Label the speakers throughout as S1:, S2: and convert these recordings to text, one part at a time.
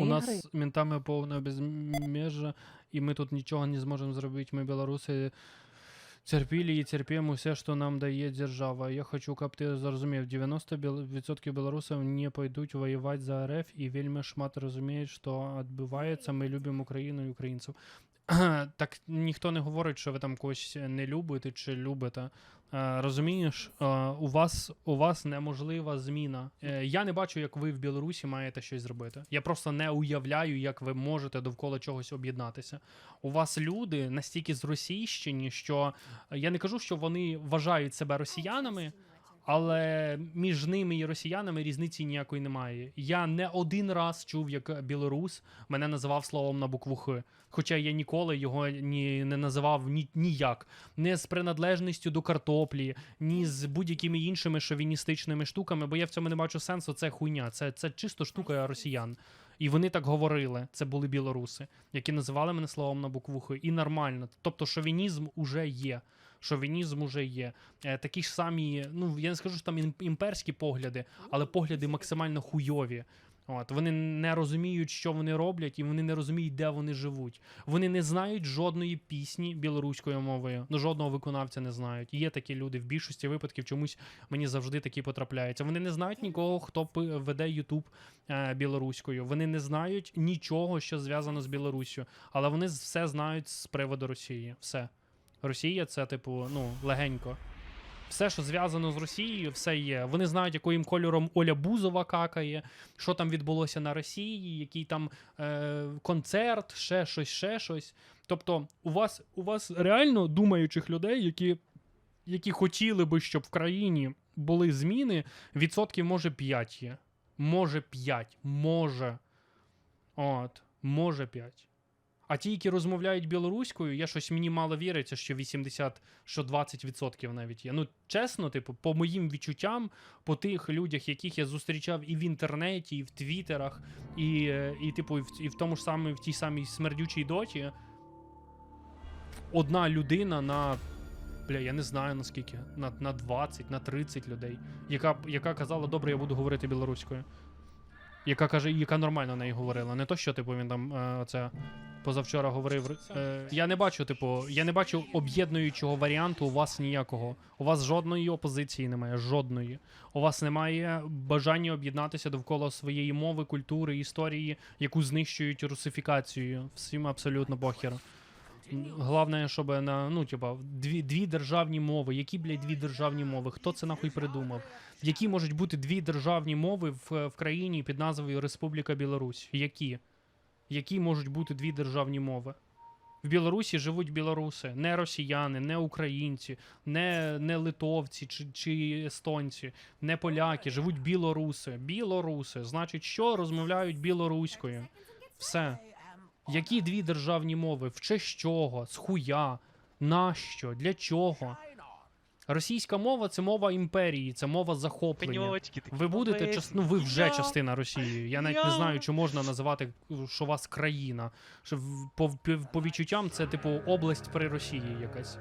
S1: У нас ментами повне безмежжя, і ми тут нічого не зможемо зробити. Ми, білоруси, терпіли і терпимо все, що нам дає держава. Я хочу, щоб ти зрозумів, 90% білорусів не пойдуть воювати за РФ, і вельми шмат розуміють, що відбувається. Ми любимо Україну і українців. Так ніхто не говорить, що ви там когось не любите чи любите. Е, Розумієш, е, у вас у вас неможлива зміна. Е, Я не бачу, як ви в Білорусі маєте щось зробити. Я просто не уявляю, як ви можете довкола чогось об'єднатися. У вас люди настільки зросійщені, що е, я не кажу, що вони вважають себе росіянами. Але між ними і росіянами різниці ніякої немає. Я не один раз чув, як білорус мене називав словом на букву Х. Хоча я ніколи його ні, не називав ні, ніяк. Не з приналежністю до картоплі, ні з будь-якими іншими шовіністичними штуками, бо я в цьому не бачу сенсу. Це хуйня. Це, це чисто штука росіян. І вони так говорили. Це були білоруси, які називали мене словом на букву Х. І нормально. Тобто шовінізм уже є. Шовінізм уже є. Е, такі ж самі, ну я не скажу, що там ім- імперські погляди, але погляди максимально хуйові. От вони не розуміють, що вони роблять, і вони не розуміють, де вони живуть. Вони не знають жодної пісні білоруською мовою. Ну жодного виконавця не знають. Є такі люди в більшості випадків чомусь мені завжди такі потрапляються. Вони не знають нікого, хто веде Ютуб е, білоруською. Вони не знають нічого, що зв'язано з Білоруссю, але вони все знають з приводу Росії. Все. Росія це, типу, ну, легенько. Все, що зв'язано з Росією, все є. Вони знають, яким кольором Оля Бузова какає, що там відбулося на Росії, який там е, концерт, ще щось, ще щось. Тобто, у вас, у вас реально думаючих людей, які, які хотіли би, щоб в країні були зміни, відсотків може 5 є. Може 5. Може. От, може 5. А ті, які розмовляють білоруською, я щось мені мало віриться, що 80, що 20% навіть є. Ну, чесно, типу, по моїм відчуттям, по тих людях, яких я зустрічав і в інтернеті, і в твіттерах, і, і типу, і в, і в тому ж самому, в тій самій смердючій доті, одна людина на. Бля, я не знаю наскільки, на, на 20, на 30 людей, яка, яка казала, добре, я буду говорити білоруською. Яка каже, яка нормально неї говорила. Не то, що, типу, він там е, оце позавчора говорив. Е, я не бачу, типу, я не бачу об'єднуючого варіанту у вас ніякого. У вас жодної опозиції немає, жодної. У вас немає бажання об'єднатися довкола своєї мови, культури, історії, яку знищують русифікацією. Всім абсолютно похер. Головне, щоб на ну, типа, дві, дві державні мови. Які, блядь, дві державні мови? Хто це нахуй придумав? Які можуть бути дві державні мови в, в країні під назвою Республіка Білорусь? Які? Які можуть бути дві державні мови? В Білорусі живуть білоруси, не росіяни, не українці, не, не литовці чи, чи естонці, не поляки, живуть білоруси. Білоруси. Значить, що розмовляють білоруською? Все. Які дві державні мови? В честь чого? З хуя? Нащо? Для чого? Російська мова це мова імперії, це мова захоплення.
S2: Такі.
S1: Ви будете част... ну ви вже
S2: Я-
S1: частина Росії. Я навіть не знаю, чи можна називати, що у вас країна. Що по, по, по відчуттям це типу область при Росії якась.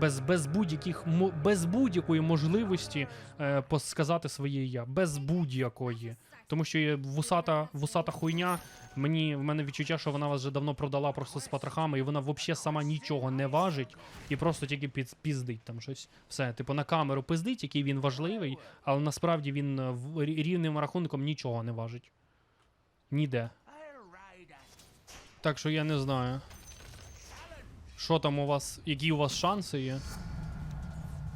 S1: Без, без будь-яких без будь-якої можливості е, сказати своє я. Без будь-якої. Тому що вусата, вусата хуйня. Мені в мене відчуття, що вона вас вже давно продала просто з патрахами, і вона взагалі сама нічого не важить, і просто тільки під, піздить там щось. Все, типу, на камеру пиздить, який він важливий, але насправді він е, рівним рахунком нічого не важить. Ніде. Так що я не знаю. Що там у вас, які у вас шанси є?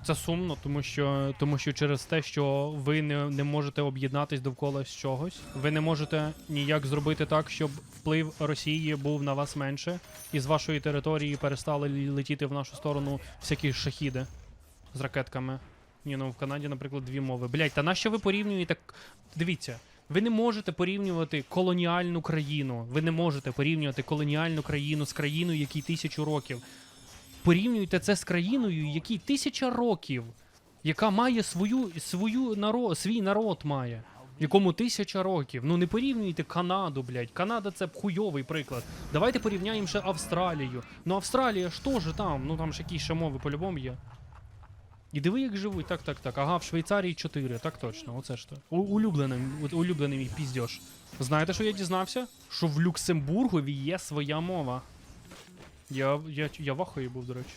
S1: Це сумно, тому що, тому що через те, що ви не, не можете об'єднатись довкола чогось, ви не можете ніяк зробити так, щоб вплив Росії був на вас менше, і з вашої території перестали летіти в нашу сторону всякі шахіди з ракетками. Ні, ну в Канаді, наприклад, дві мови. Блять, та нащо ви порівнюєте? Дивіться, ви не можете порівнювати колоніальну країну. Ви не можете порівнювати колоніальну країну з країною, якій тисячу років. Порівнюйте це з країною, якій тисяча років, яка має свою, свою народ, свій народ має. Якому тисяча років. Ну не порівнюйте Канаду, блядь. Канада це хуйовий приклад. Давайте порівняємо ще Австралію. Ну Австралія ж теж там, ну там ж якісь ще мови по-любому є. І диви, як живуть. Так, так, так. Ага, в Швейцарії 4, так точно, оце ж то. Улюблений, улюблений мій піздьош. Знаєте, що я дізнався? Що в Люксембургові є своя мова. Я, я, я в ахуї був, до речі.